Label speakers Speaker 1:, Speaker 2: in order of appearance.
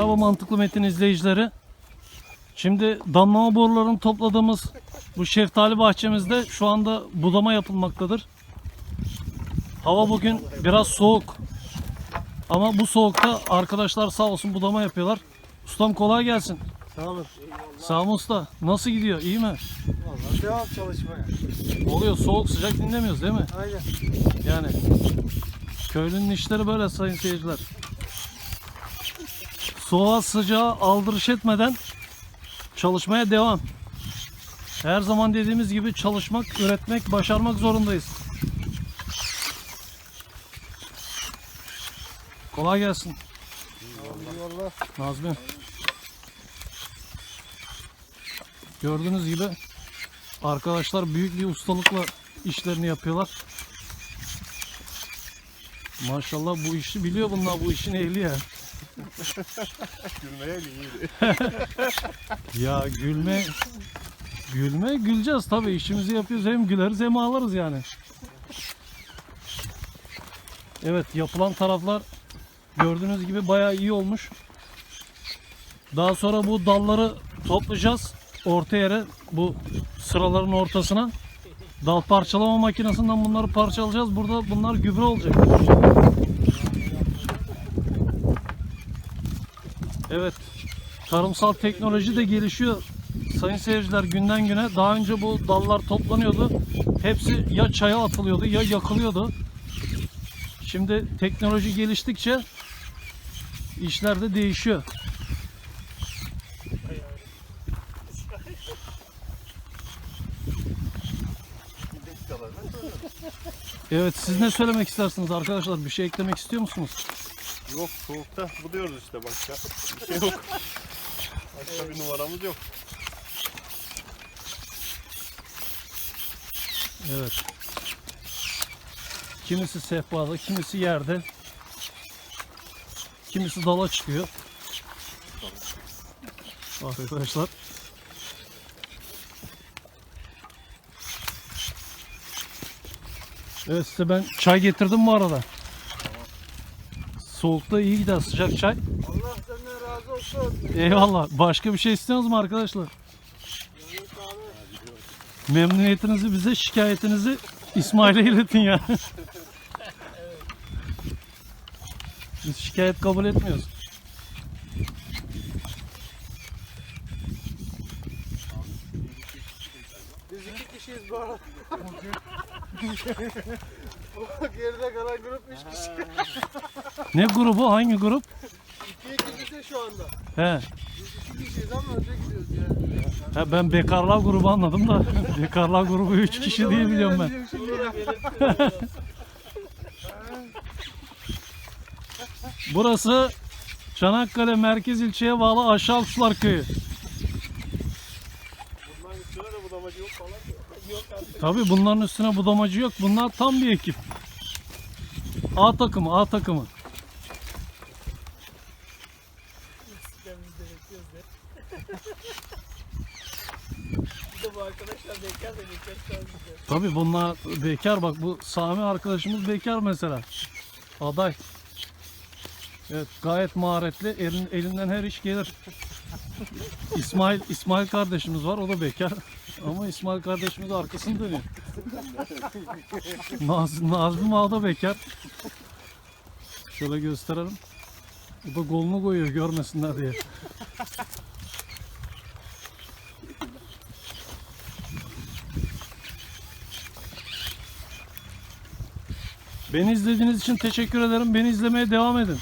Speaker 1: mantıklı metin izleyicileri. Şimdi damlama borularını topladığımız bu şeftali bahçemizde şu anda budama yapılmaktadır. Hava bugün biraz soğuk. Ama bu soğukta arkadaşlar sağ olsun budama yapıyorlar. Ustam kolay gelsin.
Speaker 2: Sağ olun.
Speaker 1: Sami Usta nasıl gidiyor? İyi mi?
Speaker 2: Vallahi devam çalışmaya.
Speaker 1: Oluyor soğuk sıcak dinlemiyoruz değil mi?
Speaker 2: Aynen.
Speaker 1: Yani köylünün işleri böyle sayın seyirciler. Soğuğa sıcağa aldırış etmeden çalışmaya devam. Her zaman dediğimiz gibi çalışmak, üretmek, başarmak zorundayız. Kolay gelsin
Speaker 2: Eyvallah.
Speaker 1: Nazmi. Gördüğünüz gibi arkadaşlar büyük bir ustalıkla işlerini yapıyorlar. Maşallah bu işi biliyor bunlar bu işin ehli ya.
Speaker 2: Gülmeye iyiydi.
Speaker 1: Ya gülme gülme güleceğiz tabii işimizi yapıyoruz hem güleriz hem ağlarız yani. Evet yapılan taraflar gördüğünüz gibi bayağı iyi olmuş. Daha sonra bu dalları toplayacağız orta yere bu sıraların ortasına. Dal parçalama makinesinden bunları parçalayacağız. Burada bunlar gübre olacak. Evet. Tarımsal teknoloji de gelişiyor. Sayın seyirciler günden güne daha önce bu dallar toplanıyordu. Hepsi ya çaya atılıyordu ya yakılıyordu. Şimdi teknoloji geliştikçe işler de değişiyor. Evet siz ne söylemek istersiniz arkadaşlar? Bir şey eklemek istiyor musunuz?
Speaker 2: Yok soğukta buluyoruz işte başka. Bir şey yok. Başka bir numaramız yok.
Speaker 1: Evet. Kimisi sehpada, kimisi yerde. Kimisi dala çıkıyor. Arkadaşlar. Evet size ben çay getirdim bu arada. Soğukta iyi gider sıcak çay.
Speaker 2: Allah senden razı olsun.
Speaker 1: Eyvallah. Başka bir şey istiyorsunuz mu arkadaşlar? Memnuniyetinizi bize, şikayetinizi İsmail'e iletin ya. Biz şikayet kabul etmiyoruz.
Speaker 2: Kişiyiz bu arada. Geride kalan grup üç kişi.
Speaker 1: Ne grubu? Hangi grup?
Speaker 2: İki ikisi de şu anda.
Speaker 1: He.
Speaker 2: Biz iki kişiyiz ama önce gidiyoruz yani.
Speaker 1: he ben bekarlar grubu anladım da. Bekarlar grubu 3 kişi diye biliyorum ben. Burası Çanakkale Merkez ilçeye bağlı Aşağı Sular Köyü.
Speaker 2: Bunların üstüne de budamacı yok falan.
Speaker 1: Tabii bunların üstüne budamacı yok. Bunlar tam bir ekip. A takımı, A takımı. Tabii bunlar bekar bak bu Sami arkadaşımız bekar mesela. Aday. Evet gayet maharetli. Elin, elinden her iş gelir. İsmail İsmail kardeşimiz var. O da bekar. Ama İsmail kardeşimiz arkasını dönüyor. Naz, Nazmi Ağa da bekar. Şöyle gösterelim. Bu da golunu koyuyor görmesinler diye. Beni izlediğiniz için teşekkür ederim. Beni izlemeye devam edin.